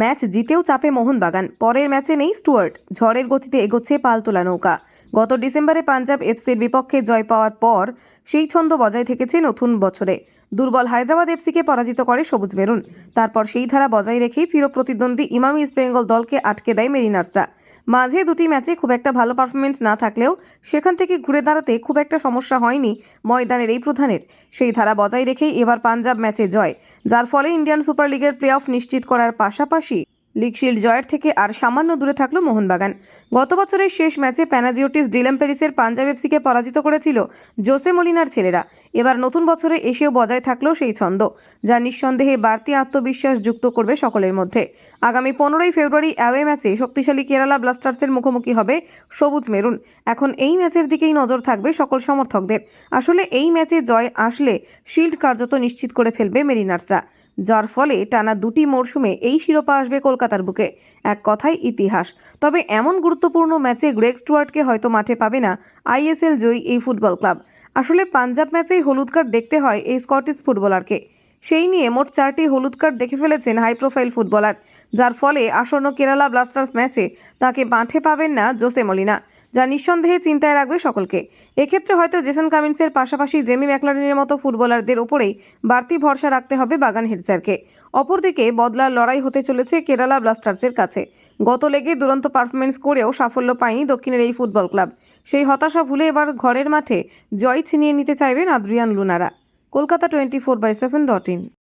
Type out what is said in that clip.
Match জিতেও চাপে মোহনবাগান। পরের ম্যাচে নেই স্টুয়ার্ট। ঝড়ের গতিতে এগোচ্ছে পালতোলা নৌকা। গত ডিসেম্বরে পাঞ্জাব এফসির বিপক্ষে জয় পাওয়ার পর সেই ছন্দ বজায় থেকেছে নতুন বছরে। দুর্বল হায়দ্রাবাদ এফসিকে পরাজিত করে সবুজ মেরুন। তারপর সেই ধারা বজায় রেখেই চিরপ্রতিদ্বন্দ্বী ইমামি ইস্ট বেঙ্গল দলকে আটকে দেয় মেরিনার্সরা। মাঝে দুটি ম্যাচে খুব একটা ভালো পারফরমেন্স না থাকলেও সেখান থেকে ঘুরে দাঁড়াতে খুব একটা সমস্যা হয়নি ময়দানের এই প্রধানের। সেই ধারা বজায় রেখেই এবার পাঞ্জাব ম্যাচে জয়, যার ফলে ইন্ডিয়ান সুপার লিগের প্লে অফ নিশ্চিত করার পাশাপাশি লিগ শিল্ড জয়ের থেকে আর সামান্য দূরে থাকল মোহনবাগান। গত বছরের শেষ ম্যাচে প্যানাজিওটিস ডিলেম প্যারিসের পাঞ্জাব এফসিকে পরাজিত করেছিল জোসে মলিনার ছেলেরা। এবার নতুন বছরে এসেও বজায় থাকল সেই ছন্দ, যা নিঃসন্দেহে বাড়তি আত্মবিশ্বাস যুক্ত করবে সকলের মধ্যে। আগামী পনেরোই ফেব্রুয়ারি অ্যাওয়ে ম্যাচে শক্তিশালী কেরালা ব্লাস্টার্সের মুখোমুখি হবে সবুজ মেরুন। এখন এই ম্যাচের দিকেই নজর থাকবে সকল সমর্থকদের। আসলে এই ম্যাচে জয় আসলে শিল্ড কার্যত নিশ্চিত করে ফেলবে মেরিনার্সরা। যার ফলে টানা দুটি মরশুমে এই শিরোপা আসবে কলকাতার বুকে। এক কথায় ইতিহাস। তবে এমন গুরুত্বপূর্ণ ম্যাচে গ্রেগ স্টুয়ার্টকে হয়তো মাঠে পাবে না আইএসএল জয়ী এই ফুটবল ক্লাব। আসলে পাঞ্জাব ম্যাচেই হলুদ কার্ড দেখতে হয় এই স্কটিশ ফুটবলারকে। সেই নিয়ে মোট চারটি হলুদ কার্ড দেখে ফেলেছেন হাই প্রোফাইল ফুটবলার, যার ফলে আসন্ন কেরালা ব্লাস্টার্স ম্যাচে তাকে মাঠে পাবেন না জোসে মলিনা। যা নিঃসন্দেহে চিন্তায় রাখবে সকলকে। এক্ষেত্রে হয়তো জেসন কামিন্সের পাশাপাশি জেমি ম্যাকলারিনের মতো ফুটবলারদের ওপরেই বাড়তি ভরসা রাখতে হবে বাগান হেডসারকে অপরদিকে বদলার লড়াই হতে চলেছে কেরালা ব্লাস্টার্সের কাছে। গত লেগে দুরন্ত পারফরমেন্স করেও সাফল্য পায়নি দক্ষিণের এই ফুটবল ক্লাব। সেই হতাশা ভুলে এবার ঘরের মাঠে জয় ছিনিয়ে নিতে চাইবেন Adrian লুনারা। Kolkata twenty four by seven dot in.